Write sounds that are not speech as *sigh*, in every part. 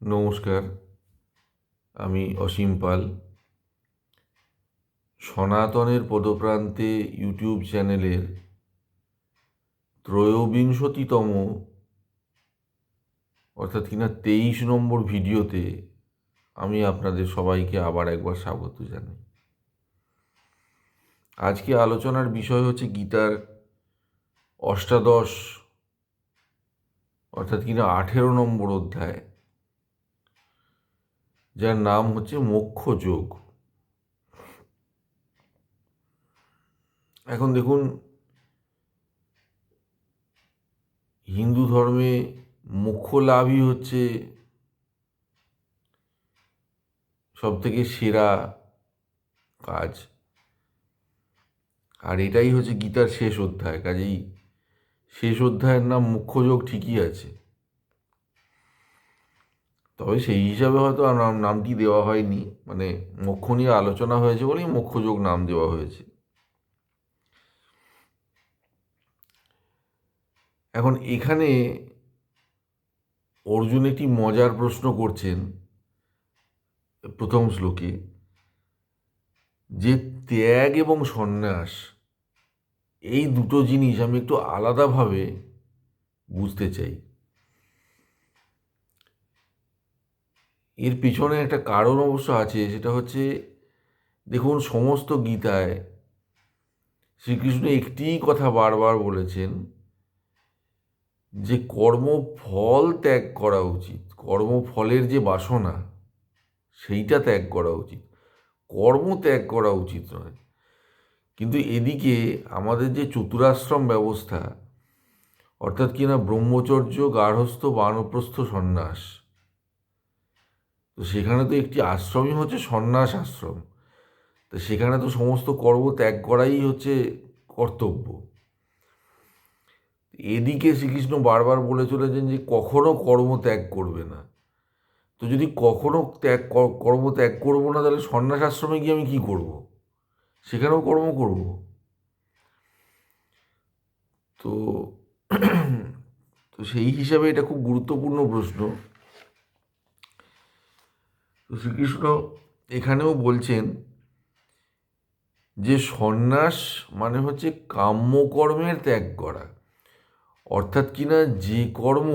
নমস্কার, আমি অসীম পাল। সনাতনের পদপ্রান্তে ইউটিউব চ্যানেলের ত্রয়োবিংশতিতম, অর্থাৎ কিনা তেইশ নম্বর ভিডিওতে আমি আপনাদের সবাইকে আবার একবার স্বাগত জানাই। আজকে আলোচনার বিষয় হচ্ছে গীতার অষ্টাদশ, অর্থাৎ কিনা আঠেরো নম্বর অধ্যায়। যার নাম হচ্ছে মোক্ষ যোগ। এখন দেখুন, হিন্দু ধর্মে মোক্ষ লাভই হচ্ছে সব থেকে সেরা কাজ। আর এটাই হচ্ছে গীতার শেষ অধ্যায়। কাজেই শেষ অধ্যায়ের নাম মুখ্যযোগ ঠিকই আছে। তবে সেই হিসাবে হয়তো নাম, নামটি দেওয়া হয়নি। মানে মোক্ষ নিয়ে আলোচনা হয়েছে বলেই মোক্ষযোগ নাম দেওয়া হয়েছে। এখন এখানে অর্জুন একটি মজার প্রশ্ন করছেন প্রথম শ্লোকে, যে ত্যাগ এবং সন্ন্যাস, এই দুটো জিনিস আমি একটু আলাদাভাবে বুঝতে চাই। এর পিছনে একটা কারণ অবশ্য আছে, সেটা হচ্ছে দেখুন সমস্ত গীতায় শ্রীকৃষ্ণ একটিই কথা বারবার বলেছেন যে কর্মফল ত্যাগ করা উচিত, কর্মফলের যে বাসনা সেইটা ত্যাগ করা উচিত, কর্ম ত্যাগ করা উচিত নয়। কিন্তু এদিকে আমাদের যে চতুরাশ্রম ব্যবস্থা, অর্থাৎ কিনা ব্রহ্মচর্য গার্হস্থ বানপ্রস্থ, সন্ন্যাস তো সেখানে তো একটি আশ্রমই হচ্ছে সন্ন্যাস আশ্রম। তো সেখানে তো সমস্ত কর্ম ত্যাগ করাই হচ্ছে কর্তব্য। এদিকে শ্রীকৃষ্ণ বারবার বলে চলেছেন যে কখনো কর্ম ত্যাগ করবে না। তো যদি কখনো ত্যাগ কর্ম ত্যাগ করব না, তাহলে সন্ন্যাস আশ্রমে গিয়ে আমি কী করব? সেখানেও কর্ম করব। তো তো সেই হিসাবে এটা খুব গুরুত্বপূর্ণ প্রশ্ন। তো শ্রীকৃষ্ণ এখানেও বলছেন যে সন্ন্যাস মানে হচ্ছে কাম্যকর্মের ত্যাগ করা। অর্থাৎ কিনা যে কর্ম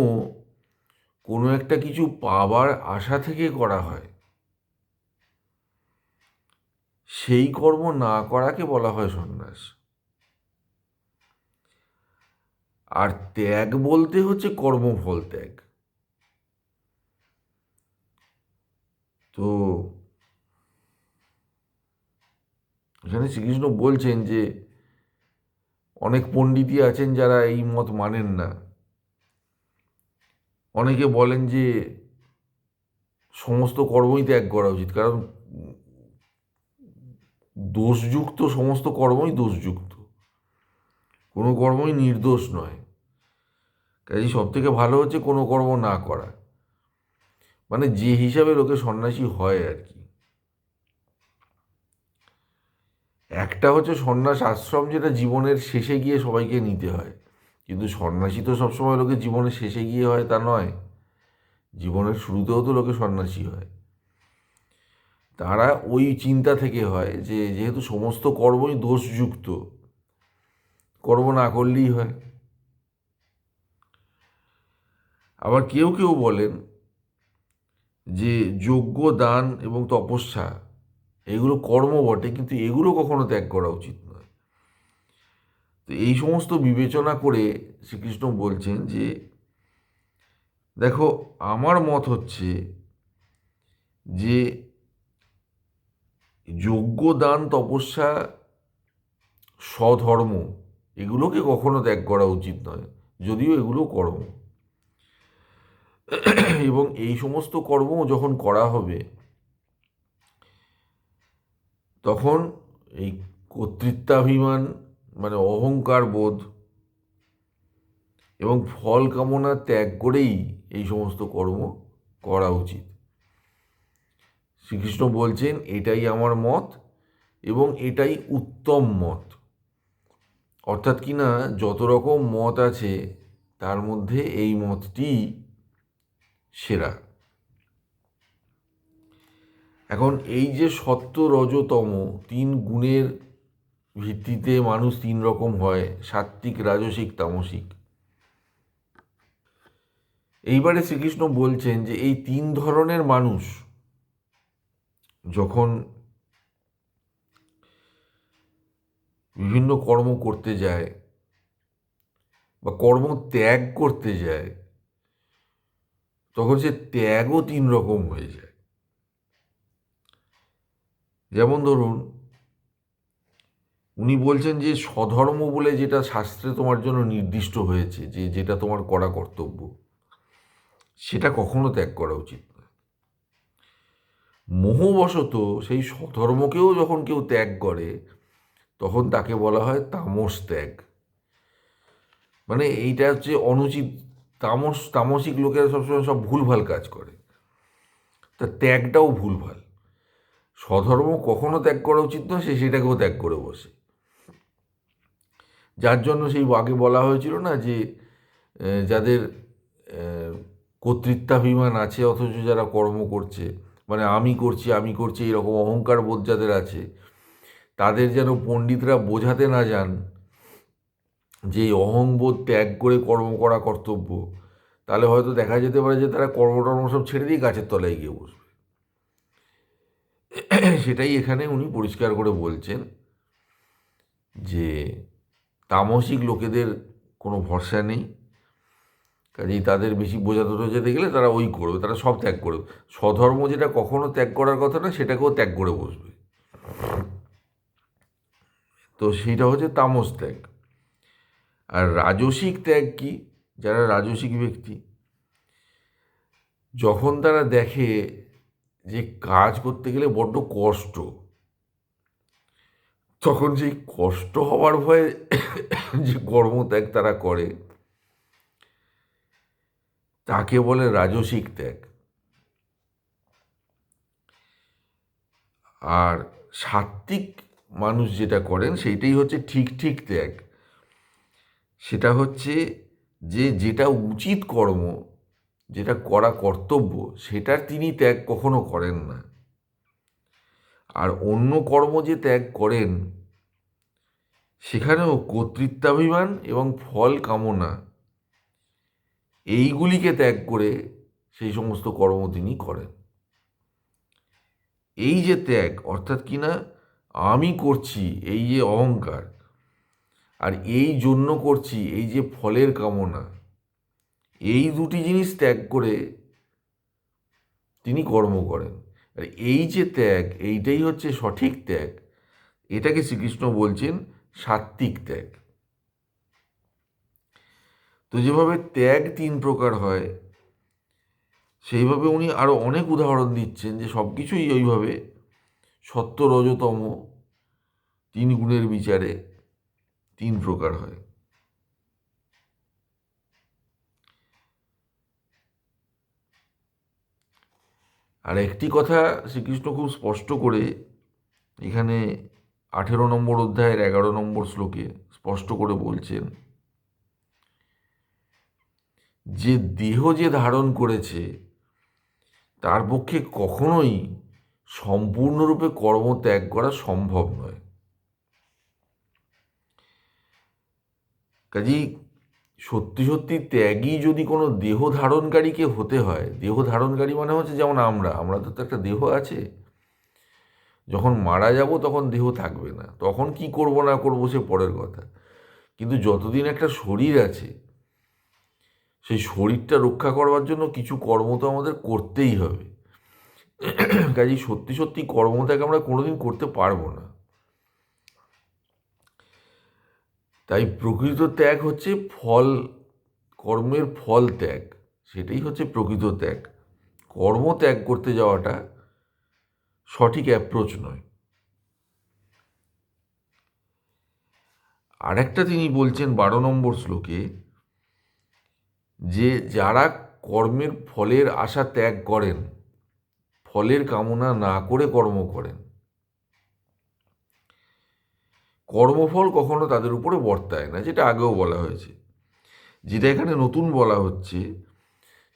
কোনো একটা কিছু পাবার আশা থেকে করা হয়, সেই কর্ম না করাকে বলা হয় সন্ন্যাস। আর ত্যাগ বলতে হচ্ছে কর্মফল ত্যাগ। তো এখানে শ্রীকৃষ্ণ বলছেন যে অনেক পণ্ডিতই আছেন যারা এই মত মানেন না। অনেকে বলেন যে সমস্ত কর্মই ত্যাগ করা উচিত, কারণ দোষযুক্ত সমস্ত কর্মই দোষযুক্ত। কোনো কর্মই নির্দোষ নয়। কাজেই সব থেকে ভালো হচ্ছে কোনো কর্ম না করা। মানে যে হিসাবে লোকে সন্ন্যাসী হয় আর কি। একটা হচ্ছে সন্ন্যাস আশ্রম যেটা জীবনের শেষে গিয়ে সবাইকে নিতে হয়। কিন্তু সন্ন্যাসী তো সবসময় লোকে জীবনের শেষে গিয়ে হয় তা নয়। জীবনের শুরুতেও তো লোকে সন্ন্যাসী হয়। তারা ওই চিন্তা থেকে হয় যে যেহেতু সমস্ত কর্মই দোষযুক্ত, কর্ম না করলেই হয়। আবার কেউ কেউ বলেন যে যোগ্য দান এবং তপস্যা, এগুলো কর্ম বটে, কিন্তু এগুলো কখনো ত্যাগ করা উচিত নয়। তো এই সমস্ত বিবেচনা করে শ্রীকৃষ্ণ বলছেন যে, দেখো, আমার মত হচ্ছে যে যোগ্য দান, তপস্যা, স্বধর্ম, এগুলোকে কখনো ত্যাগ করা উচিত নয়, যদিও এগুলো কর্ম। *coughs* এবং এই সমস্ত কর্ম যখন করা হবে, তখন এই কর্তৃত্বাভিমান মানে অহংকার বোধ এবং ফল কামনা ত্যাগ করেই এই সমস্ত কর্ম করা উচিত। শ্রীকৃষ্ণ বলছেন, এটাই আমার মত এবং এটাই উত্তম মত। অর্থাৎ কি না, যত রকম মত আছে, তার মধ্যে এই মতটি সেরা। এখন এই যে সত্য রজতম, তিন গুণের ভিত্তিতে মানুষ তিন রকম হয়, সাত্ত্বিক, রাজসিক, তামসিক। এইবারে শ্রীকৃষ্ণ বলছেন যে এই তিন ধরনের মানুষ যখন বিভিন্ন কর্ম করতে যায় বা কর্ম ত্যাগ করতে যায় তখন সে ত্যাগও তিন রকম হয়ে যায়। যেমন ধরুন, উনি বলছেন যে স্বধর্ম বলে যেটা শাস্ত্রে তোমার জন্য নির্দিষ্ট হয়েছে, যে যেটা তোমার করা কর্তব্য, সেটা কখনো ত্যাগ করা উচিত না মোহবশত সেই স্বধর্মকেও যখন কেউ ত্যাগ করে, তখন তাকে বলা হয় তামস ত্যাগ। মানে এইটা হচ্ছে অনুচিত তামস, তামসিক লোকেরা সবসময় সব ভুলভাল কাজ করে। তা ত্যাগটাও ভুলভাল। স্বধর্ম কখনো ত্যাগ করা উচিত নয়, সে সেটাকেও ত্যাগ করে বসে। যার জন্য সেই আগে বলা হয়েছিল না যে যাদের কর্তৃত্বাভিমান আছে, অথচ যারা কর্ম করছে মানে আমি করছি আমি করছি, এরকম অহংকার বোধ যাদের আছে, তাদের যেন পণ্ডিতরা বোঝাতে না যান যে অহংবোধ ত্যাগ করে কর্ম করা কর্তব্য, তাহলে হয়তো দেখা যেতে পারে যে তারা কর্মটর্ম সব ছেড়ে দিয়ে গাছের তলায় গিয়ে বসবে। সেটাই এখানে উনি পরিষ্কার করে বলছেন যে তামসিক লোকেদের কোনো ভরসা নেই। কাজেই তাদের বেশি বোঝাতে টোঝাতে গেলে তারা ওই করবে, তারা সব ত্যাগ করবে। স্বধর্ম যেটা কখনো ত্যাগ করার কথা না, সেটাকেও ত্যাগ করে বসবে। তো সেইটা হচ্ছে তামস ত্যাগ। আর রাজসিক ত্যাগ কি? যারা রাজসিক ব্যক্তি, যখন তারা দেখে যে কাজ করতে গেলে বড্ড কষ্ট, তখন সেই কষ্ট হওয়ার ভয়ে যে কর্মত্যাগ তারা করে, তাকে বলে রাজসিক ত্যাগ। আর সাত্ত্বিক মানুষ যেটা করেন, সেইটাই হচ্ছে ঠিক ঠিক ত্যাগ। সেটা হচ্ছে যে যেটা উচিত কর্ম, যেটা করা কর্তব্য, সেটার তিনি ত্যাগ কখনো করেন না। আর অন্য কর্ম যে ত্যাগ করেন, সেখানেও কর্তৃত্বাভিমান এবং ফল কামনা, এইগুলিকে ত্যাগ করে সেই সমস্ত কর্ম তিনি করেন। এই যে ত্যাগ, অর্থাৎ কি না, আমি করছি, এই যে অহংকার আর এই জন্য করছি, এই যে ফলের কামনা, এই দুটি জিনিস ত্যাগ করে তিনি কর্ম করেন। আর এই যে ত্যাগ, এইটাই হচ্ছে সঠিক ত্যাগ। এটাকে শ্রীকৃষ্ণ বলছেন সাত্ত্বিক ত্যাগ। তো যেভাবে ত্যাগ তিন প্রকার হয়, সেইভাবে উনি আরও অনেক উদাহরণ দিচ্ছেন যে সব কিছুই ওইভাবে সত্য রজতম তিন গুণের বিচারে তিন প্রকার হয়। আর একটি কথা শ্রীকৃষ্ণ খুব স্পষ্ট করে এখানে আঠেরো নম্বর অধ্যায়ের এগারো নম্বর শ্লোকে স্পষ্ট করে বলছেন, যে দেহ যে ধারণ করেছে, তার পক্ষে কখনোই সম্পূর্ণরূপে কর্ম ত্যাগ করা সম্ভব নয়। কাজেই সত্যি সত্যি ত্যাগী যদি কোনো দেহ ধারণকারীকে হতে হয়, দেহ ধারণকারী মানে হচ্ছে যেমন আমরা আমরা তো একটা দেহ আছে। যখন মারা যাব তখন দেহ থাকবে না, তখন কি করব না করব সে পরের কথা। কিন্তু যতদিন একটা শরীর আছে, সেই শরীরটা রক্ষা করবার জন্য কিছু কর্ম তো আমাদের করতেই হবে। কাজেই সত্যি সত্যি কর্মত্যাগ আমরা কোনোদিন করতে পারব না। তাই প্রকৃত ত্যাগ হচ্ছে ফল, কর্মের ফল ত্যাগ। সেটাই হচ্ছে প্রকৃত ত্যাগ। কর্ম ত্যাগ করতে যাওয়াটা সঠিক অ্যাপ্রোচ নয়। আরেকটা তিনি বলছেন বারো নম্বর শ্লোকে, যে যারা কর্মের ফলের আশা ত্যাগ করেন, ফলের কামনা না করে কর্ম করেন কর্মফল কখনো তাদের উপরে বর্তায় না, যেটা আগেও বলা হয়েছে। যেটা এখানে নতুন বলা হচ্ছে,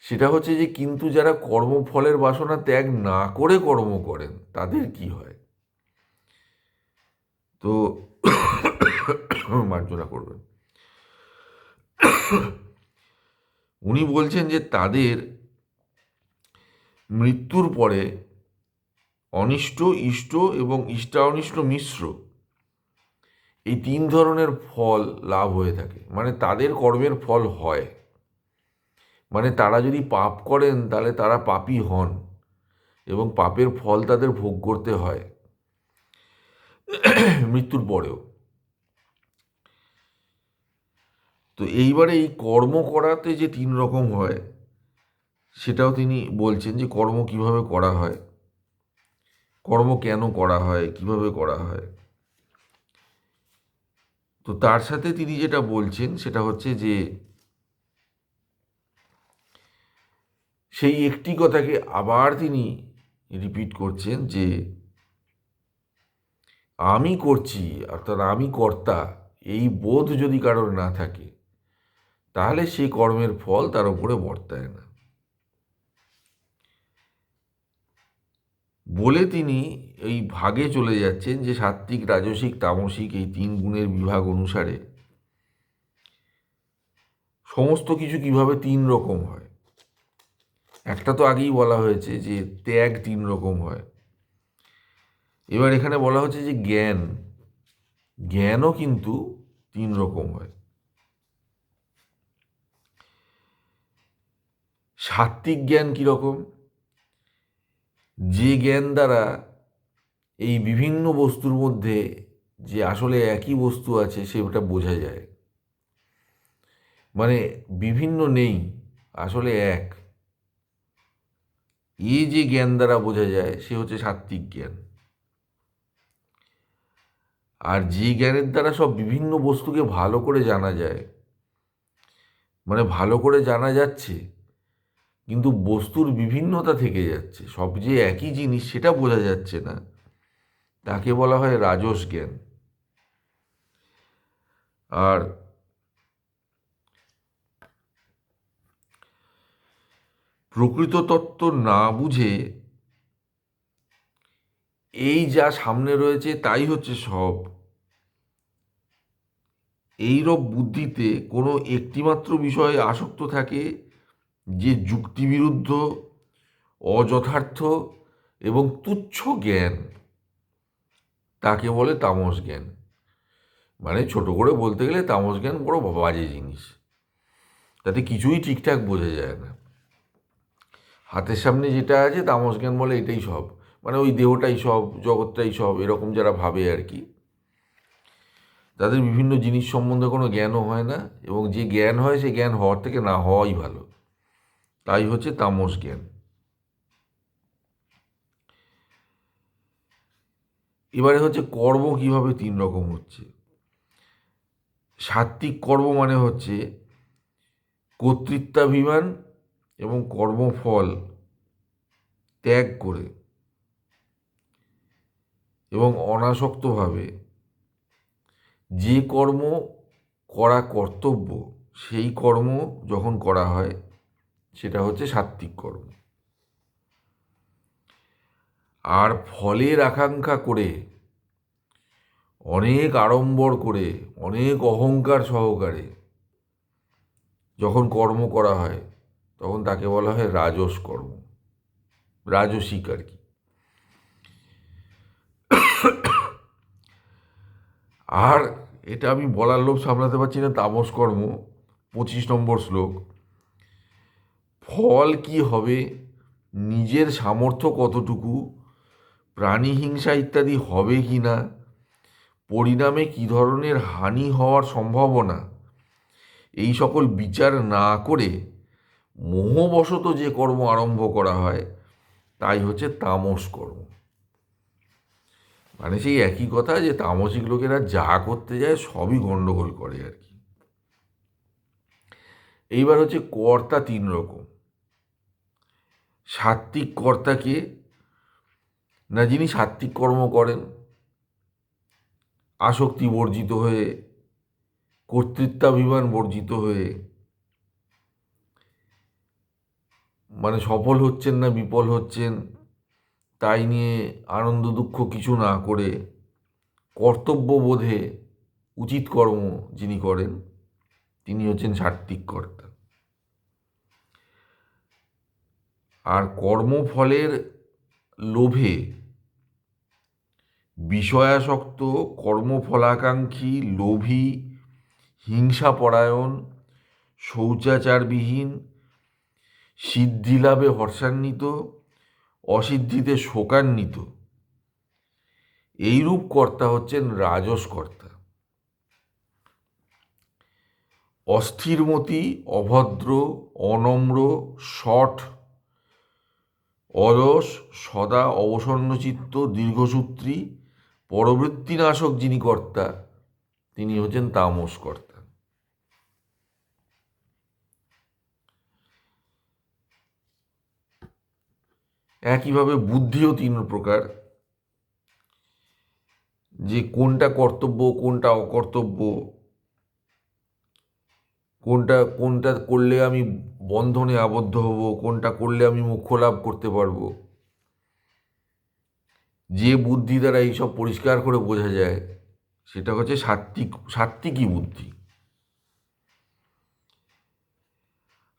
সেটা হচ্ছে যে কিন্তু যারা কর্মফলের বাসনা ত্যাগ না করে কর্ম করেন, তাদের কি হয়? তো মার্জনা করবেন। উনি বলছেন যে তাদের মৃত্যুর পরে অনিষ্ট, ইষ্ট এবং ইষ্টানিষ্ট মিশ্র এই তিন ধরনের ফল লাভ হয়ে থাকে। মানে তাদের কর্মের ফল হয়। মানে তারা যদি পাপ করেন, তাহলে তারা পাপী হন এবং পাপের ফল তাদের ভোগ করতে হয়। মৃত্যুর পরেও। তো এইবারে এই কর্ম করাতে যে তিন রকম হয়, সেটাও তিনি বলছেন যে কর্ম কীভাবে করা হয়, কর্ম কেন করা হয়, কীভাবে করা হয়। তো তার সাথে তিনি যেটা বলছেন সেটা হচ্ছে যে সেই একটি কথাকে আবার তিনি রিপিট করছেন যে আমি করছি, অর্থাৎ আমি কর্তা, এই বোধ যদি কারোর না থাকে, তাহলে সেই কর্মের ফল তার উপরে বর্তায় না। বলে তিনি এই ভাগে চলে যাচ্ছেন যে সাত্ত্বিক, রাজসিক, তামসিক এই তিন গুণের বিভাগ অনুসারে। সমস্ত কিছু কীভাবে তিন রকম হয়? একটা তো আগেই বলা হয়েছে যে ত্যাগ তিন রকম হয়। এবার এখানে বলা হচ্ছে যে জ্ঞান। জ্ঞানও কিন্তু তিন রকম হয়। সাত্ত্বিক জ্ঞান কীরকম? যে জ্ঞান দ্বারা এই বিভিন্ন বস্তুর মধ্যে যে আসলে একই বস্তু আছে সেটা বোঝা যায়। মানে বিভিন্ন নেই, আসলে এক। এ যে জ্ঞান দ্বারা বোঝা যায় সে হচ্ছে সাত্ত্বিক জ্ঞান। আর যে জ্ঞানের দ্বারা সব বিভিন্ন বস্তুকে ভালো করে জানা যায় মানে ভালো করে জানা যাচ্ছে, কিন্তু বস্তুর বিভিন্নতা থেকে যাচ্ছে, সব যে একই জিনিস সেটা বোঝা যাচ্ছে না। তাকে বলা হয় রাজস জ্ঞান। আর প্রকৃত তত্ত্ব না বুঝে এই যা সামনে রয়েছে তাই হচ্ছে সব। এইরূপ বুদ্ধিতে কোনো একটিমাত্র বিষয়ে আসক্ত থাকে যে যুক্তিবিরুদ্ধ, অযথার্থ এবং তুচ্ছ জ্ঞান। তাকে বলে তামস জ্ঞান। মানে ছোট করে বলতে গেলে তামস জ্ঞান বড় বাজে জিনিস। তাতে কিছুই ঠিকঠাক বোঝা যায় না। হাতের সামনে যেটা আছে তামস জ্ঞান বলে এটাই সব। মানে ওই দেহটাই সব, জগৎটাই সব, এরকম যারা ভাবে আর কি। তাদের বিভিন্ন জিনিস সম্বন্ধে কোনো জ্ঞানও হয় না এবং যে জ্ঞান হয় সে জ্ঞান হওয়ার থেকে না হওয়াই ভালো। তাই হচ্ছে তামস জ্ঞান। এবারে হচ্ছে কর্ম কীভাবে তিন রকম হচ্ছে? সাত্ত্বিক কর্ম মানে হচ্ছে কর্তৃত্বাভিমান এবং কর্মফল ত্যাগ করে এবং অনাসক্তভাবে যে কর্ম করা কর্তব্য, সেই কর্ম যখন করা হয়, সেটা হচ্ছে সাত্ত্বিক কর্ম। আর ফলের আকাঙ্ক্ষা করে, অনেক আড়ম্বর করে, অনেক অহংকার সহকারে যখন কর্ম করা হয়, তখন তাকে বলা হয় রাজস কর্ম, রাজসিক আর কি। আর এটা আমি বলার লোভ সামলাতে পারছি না, তামস কর্ম, পঁচিশ নম্বর শ্লোক। ফল কি হবে, নিজের সামর্থ্য কতটুকু প্রাণী হিংসা ইত্যাদি হবে কি না? পরিণামে কী ধরনের হানি হওয়ার সম্ভাবনা? এই সকল বিচার না করে মোহবশত যে কর্ম আরম্ভ করা হয়, তাই হচ্ছে তামস কর্ম। মানে সেই একই কথা যে তামসিক লোকেরা যা করতে যায় সবই গণ্ডগোল করে আর কি। এইবার হচ্ছে কর্তা তিন রকম। সাত্ত্বিক কর্তাকে না যিনি সাত্ত্বিক কর্ম করেন, আসক্তি বর্জিত হয়ে, কর্তৃত্বাভিমান বর্জিত হয়ে মানে সফল হচ্ছেন না বিফল হচ্ছেন, তাই নিয়ে আনন্দ দুঃখ কিছু না করে কর্তব্যবোধে উচিত কর্ম যিনি করেন, তিনি হচ্ছেন সাত্ত্বিক কর্তা। আর কর্মফলের লোভে বিষয়াসক্ত, কর্মফলাকাঙ্ক্ষী, লোভী, হিংসাপরায়ণ, শৌচাচারবিহীন, সিদ্ধিলাভে হর্ষান্বিত, অসিদ্ধিতে শোকান্বিত। এইরূপ কর্তা হচ্ছেন রাজস কর্তা। অস্থিরমতি, অভদ্র, অনম্র শঠ অলস, সদা অবসন্নচিত্ত, দীর্ঘসূত্রী পরবৃত্তিনাশক যিনি কর্তা, তিনি হচ্ছেন তামস কর্তা। একইভাবে বুদ্ধিও তিন প্রকার, যে কোনটা কর্তব্য, কোনটা অকর্তব্য, কোনটা কোনটা করলে আমি বন্ধনে আবদ্ধ হব, কোনটা করলে আমি মোক্ষ লাভ করতে পারব। যে বুদ্ধি দ্বারা এইসব পরিষ্কার করে বোঝা যায়, সেটা হচ্ছে সাত্বিক সাত্বিকী বুদ্ধি।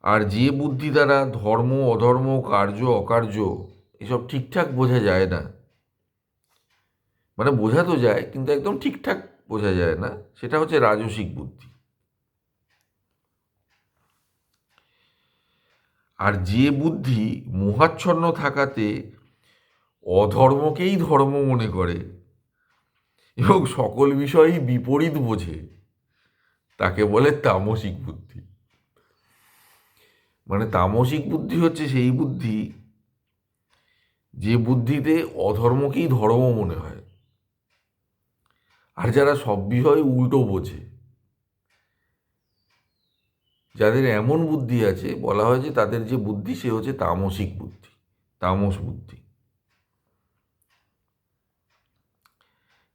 আর যে বুদ্ধি দ্বারা ধর্ম, অধর্ম, কার্য, অকার্য এসব ঠিকঠাক বোঝা যায় না মানে বোঝা তো যায়, কিন্তু একদম ঠিকঠাক বোঝা যায় না, সেটা হচ্ছে রাজসিক বুদ্ধি। আর যে বুদ্ধি মোহাচ্ছন্ন থাকাতে অধর্মকেই ধর্ম মনে করে। এবং সকল বিষয়ই বিপরীত বোঝে। তাকে বলে তামসিক বুদ্ধি। মানে তামসিক বুদ্ধি হচ্ছে সেই বুদ্ধি, যে বুদ্ধিতে অধর্মকেই ধর্ম মনে হয়। আর যারা সব বিষয় উল্টো বোঝে, যাদের এমন বুদ্ধি আছে, বলা হয় যে তাদের যে বুদ্ধি, সে হচ্ছে তামসিক বুদ্ধি, তামস বুদ্ধি।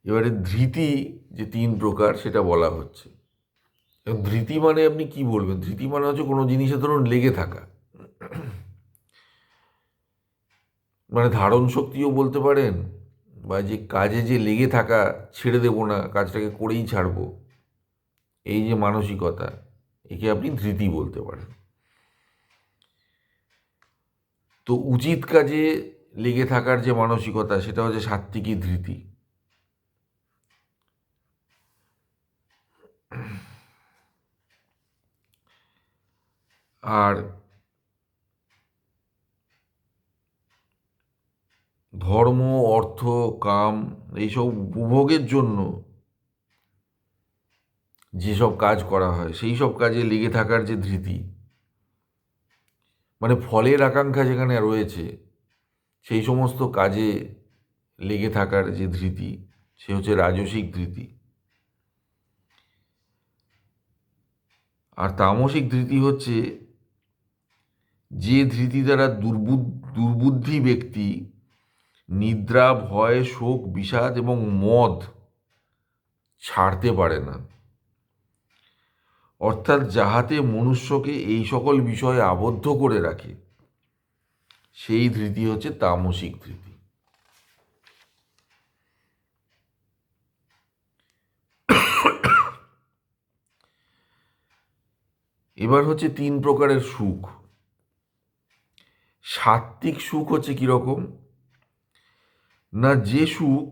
এবারে ধৃতি যে তিন প্রকার সেটা বলা হচ্ছে। এবং ধৃতি মানে আপনি কি বলবেন? ধৃতি মানে হচ্ছে কোনো জিনিসে ধরুন লেগে থাকা। মানে ধারণ শক্তিও বলতে পারেন, বা যে কাজে যে লেগে থাকা ছেড়ে দেবো না, কাজটাকে করেই ছাড়বো। এই যে মানসিকতা, একে আপনি ধৃতি বলতে পারেন। তো উচিত কাজে লেগে থাকার যে মানসিকতা, সেটা হচ্ছে সাত্বিকী ধৃতি। আর ধর্ম, অর্থ, কাম এইসব উপভোগের জন্য যেসব কাজ করা হয় সেই সব কাজে লেগে থাকার যে ধৃতি মানে ফলের আকাঙ্ক্ষা যেখানে রয়েছে, সেই সমস্ত কাজে লেগে থাকার যে ধৃতি, সে হচ্ছে রাজসিক ধৃতি। আর তামসিক ধৃতি হচ্ছে যে ধৃতি দ্বারা দুর্বুদ, দুর্বুদ্ধি ব্যক্তি নিদ্রা, ভয়, শোক, বিষাদ এবং মদ ছাড়তে পারে না। অর্থাৎ যাহাতে মনুষ্যকে এই সকল বিষয়ে আবদ্ধ করে রাখে, সেই ধৃতি হচ্ছে তামসিক ধৃতি। এবার হচ্ছে তিন প্রকারের সুখ। সাত্ত্বিক সুখ হচ্ছে কীরকম না, যে সুখ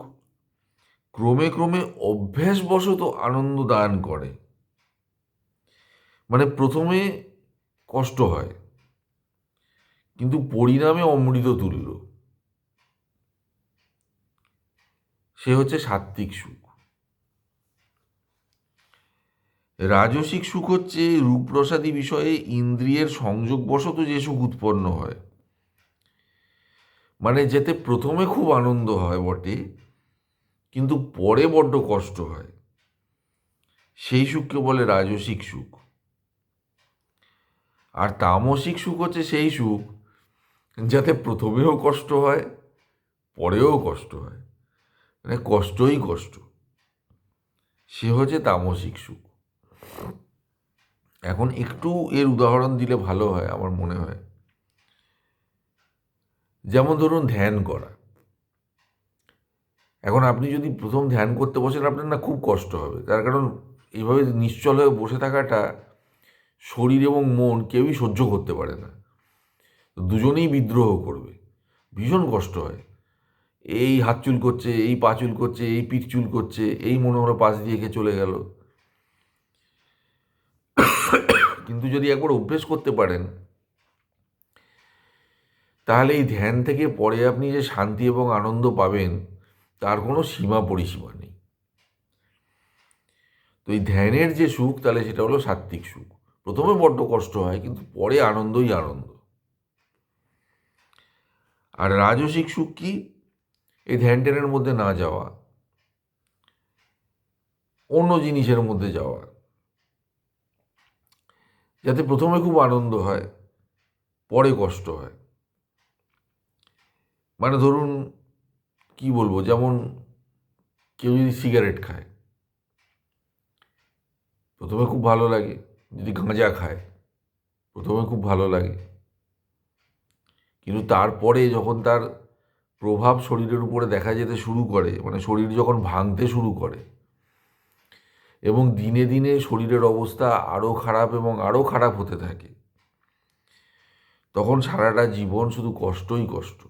ক্রমে ক্রমে অভ্যাসবশত আনন্দ দান করে। মানে প্রথমে কষ্ট হয়, কিন্তু পরিণামে অমৃত তুল্য। সে হচ্ছে সাত্ত্বিক সুখ। রাজসিক সুখ হচ্ছে রূপপ্রসাদী বিষয়ে ইন্দ্রিয়ের সংযোগবশত যে সুখ উৎপন্ন হয়। মানে যেতে প্রথমে খুব আনন্দ হয় বটে, কিন্তু পরে বড্ড কষ্ট হয়। সেই সুখকে বলে রাজসিক সুখ। আর তামসিক সুখ হচ্ছে সেই সুখ যাতে প্রথমেও কষ্ট হয়, পরেও কষ্ট হয়। মানে কষ্টই কষ্ট। সে হচ্ছে তামসিক সুখ। এখন একটু এর উদাহরণ দিলে ভালো হয়, আমার মনে হয়। যেমন ধরুন ধ্যান করা। এখন আপনি যদি প্রথম ধ্যান করতে বসেন, আপনার না খুব কষ্ট হবে। তার কারণ এইভাবে নিশ্চল হয়ে বসে থাকাটা শরীর এবং মন কেউই সহ্য করতে পারে না। দুজনেই বিদ্রোহ করবে। ভীষণ কষ্ট হয়। এই হাত চুল করছে, এই পা চুল করছে, এই পিঠ চুল করছে, এই মনে হলো পাশ দিয়ে চলে গেল। কিন্তু যদি একবার অভ্যেস করতে পারেন, তাহলে এই ধ্যান থেকে পরে আপনি যে শান্তি এবং আনন্দ পাবেন, তার কোনো সীমা পরিসীমা নেই। তো এই ধ্যানের যে সুখ, তাহলে সেটা হলো সাত্ত্বিক সুখ। প্রথমে বড্ড কষ্ট হয়, কিন্তু পরে আনন্দই আনন্দ। আর রাজসিক সুখ কি? এই ধ্যান ট্যানের মধ্যে না যাওয়া, অন্য জিনিসের মধ্যে যাওয়া। যাতে প্রথমে খুব আনন্দ হয়, পরে কষ্ট হয়। মানে ধরুন, কি বলব? যেমন কেউ যদি সিগারেট খায়, প্রথমে খুব ভালো লাগে। যদি গাঁজা খায়, প্রথমে খুব ভালো লাগে। কিন্তু তারপরে যখন তার প্রভাব শরীরের উপরে দেখা যেতে শুরু করে মানে শরীর যখন ভাঙতে শুরু করে এবং দিনে দিনে শরীরের অবস্থা আরও খারাপ এবং আরও খারাপ হতে থাকে। তখন সারাটা জীবন শুধু কষ্টই কষ্ট।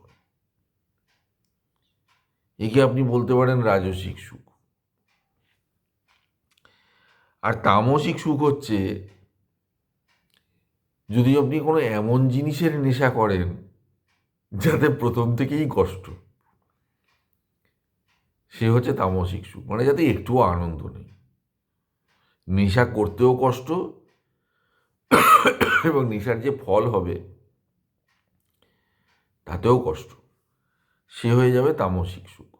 একে আপনি বলতে পারেন রাজসিক সুখ। আর তামসিক সুখ হচ্ছে, যদি আপনি কোনো এমন জিনিসের নেশা করেন, যাতে প্রথম থেকেই কষ্ট। সে হচ্ছে তামসিক সুখ মানে যাতে একটুও আনন্দ নেই। নেশা করতেও কষ্ট এবং নেশার যে ফল হবে তাতেও কষ্ট। সে হয়ে যাবে তামসিক সুখ।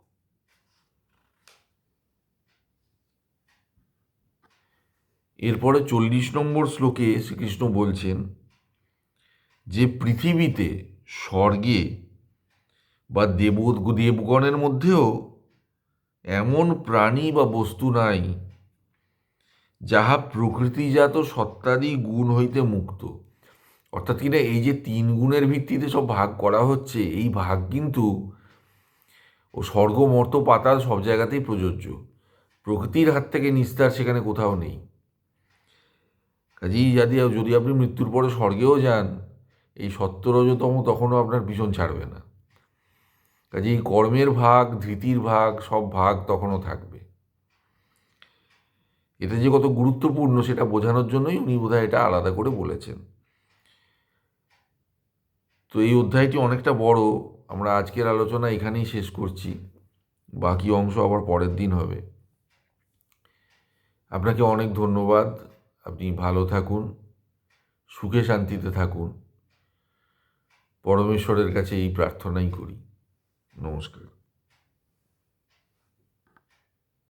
এরপরে চল্লিশ নম্বর শ্লোকে শ্রীকৃষ্ণ বলছেন, যে পৃথিবীতে স্বর্গে বা দেব দেবগণের মধ্যেও এমন প্রাণী বা বস্তু নাই যাহা প্রকৃতিজাত সত্তাদি গুণ হইতে মুক্ত। অর্থাৎ কিনা এই যে তিন গুণের ভিত্তিতে সব ভাগ করা হচ্ছে, এই ভাগ কিন্তু ও স্বর্গ, মর্ত, পাতাল সব জায়গাতেই প্রযোজ্য। প্রকৃতির হাত থেকে নিস্তার সেখানে কোথাও নেই। কাজেই যদি যদি আপনি মৃত্যুর পরে স্বর্গেও যান, এই সত্তরজতম তখনও আপনার ভীষণ ছাড়বে না। কাজেই কর্মের ভাগ, ধৃতির ভাগ, সব ভাগ তখনও থাকবে। এটা যে কত গুরুত্বপূর্ণ সেটা বোঝানোর জন্যই উনি বোধহয় এটা আলাদা করে বলেছেন। তো এই অধ্যায়টি অনেকটা বড়, আমরা আজকের আলোচনা এখানেই শেষ করছি, বাকি অংশ আবার পরের দিন হবে। আপনাকে অনেক ধন্যবাদ, আপনি ভালো থাকুন, সুখে শান্তিতে থাকুন। পরমেশ্বরের কাছে এই প্রার্থনাই করি। নমস্কার।